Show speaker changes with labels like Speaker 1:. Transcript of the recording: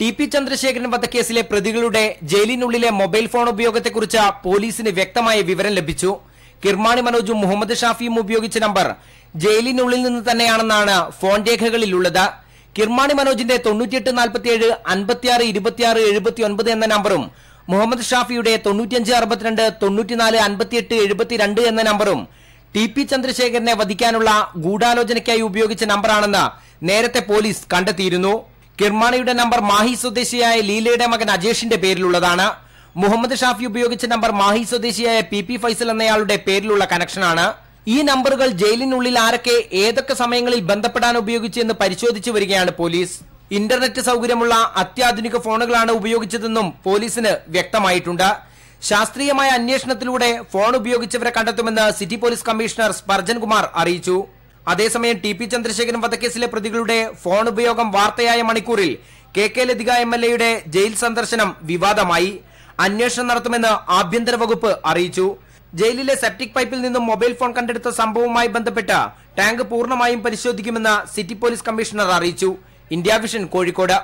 Speaker 1: T P Chandrasekharan വധക്കേസിലെ പ്രതികളുടെ ജയിലിനുള്ളിലെ mobile phone ഉപയോഗത്തെക്കുറിച്ച് പോലീസിന് വ്യക്തമായ വിവരം ലഭിച്ചു. കിർമാണി മനോജും മുഹമ്മദ് ഷാഫിയും ഉപയോഗിച്ച നമ്പർ ജയിലിനുള്ളിൽ നിന്ന് തന്നെയാണെന്നാണ് ഫോൺ രേഖകളിലുള്ളത്. കിർമാണി മനോജിന്റെ തൊണ്ണൂറ്റിയെട്ട് നാൽപ്പത്തിയേഴ് അൻപത്തിയാറ് ഇരുപത്തിയാറ് എഴുപത്തി ഒൻപത് എന്ന നമ്പറും മുഹമ്മദ് ഷാഫിയുടെ തൊണ്ണൂറ്റിയഞ്ച് അറുപത്തിരണ്ട് തൊണ്ണൂറ്റിനാല് അൻപത്തിയെട്ട് എഴുപത്തിരണ്ട് എന്ന നമ്പറും ടി പി ചന്ദ്രശേഖരനെ വധിക്കാനുള്ള ഗൂഢാലോചനയ്ക്കായി ഉപയോഗിച്ച നമ്പറാണെന്ന് നേരത്തെ പോലീസ് കണ്ടെത്തിയിരുന്നു. കിർമാണിയുടെ നമ്പർ മാഹി സ്വദേശിയായ ലീലയുടെ മകൻ അജേഷിന്റെ പേരിലുള്ളതാണ്. മുഹമ്മദ് ഷാഫി ഉപയോഗിച്ച നമ്പർ മാഹി സ്വദേശിയായ പി പി ഫൈസൽ എന്നയാളുടെ പേരിലുള്ള കണക്ഷനാണ്. ഈ നമ്പറുകൾ ജയിലിനുള്ളിൽ ആരൊക്കെ ഏതൊക്കെ സമയങ്ങളിൽ ബന്ധപ്പെടാൻ ഉപയോഗിച്ചെന്ന് പരിശോധിച്ചു വരികയാണ് പോലീസ്. ഇന്റർനെറ്റ് സൗകര്യമുള്ള അത്യാധുനിക ഫോണുകളാണ് ഉപയോഗിച്ചതെന്നും പോലീസിന് വ്യക്തമായിട്ടുണ്ട്. ശാസ്ത്രീയമായ അന്വേഷണത്തിലൂടെ ഫോൺ ഉപയോഗിച്ചവരെ കണ്ടെത്തുമെന്ന് city police commissioner Spurgeon Kumar അറിയിച്ചു. അതേസമയം ടി പി ചന്ദ്രശേഖരൻ വധക്കേസിലെ പ്രതികളുടെ ഫോൺ ഉപയോഗം വാർത്തയായ മണിക്കൂറിൽ K K Lathika M L എയുടെ ജയിൽ സന്ദർശനം വിവാദമായി. അന്വേഷണം നടത്തുമെന്ന് ആഭ്യന്തര വകുപ്പ് അറിയിച്ചു. ജയിലിലെ സെപ്റ്റിക് പൈപ്പിൽ നിന്നും മൊബൈൽ ഫോൺ കണ്ടെടുത്ത സംഭവവുമായി ബന്ധപ്പെട്ട് ടാങ്ക് പൂർണമായും പരിശോധിക്കുമെന്ന് സിറ്റി പോലീസ് കമ്മീഷണർ അറിയിച്ചു. India vision Kozhikode.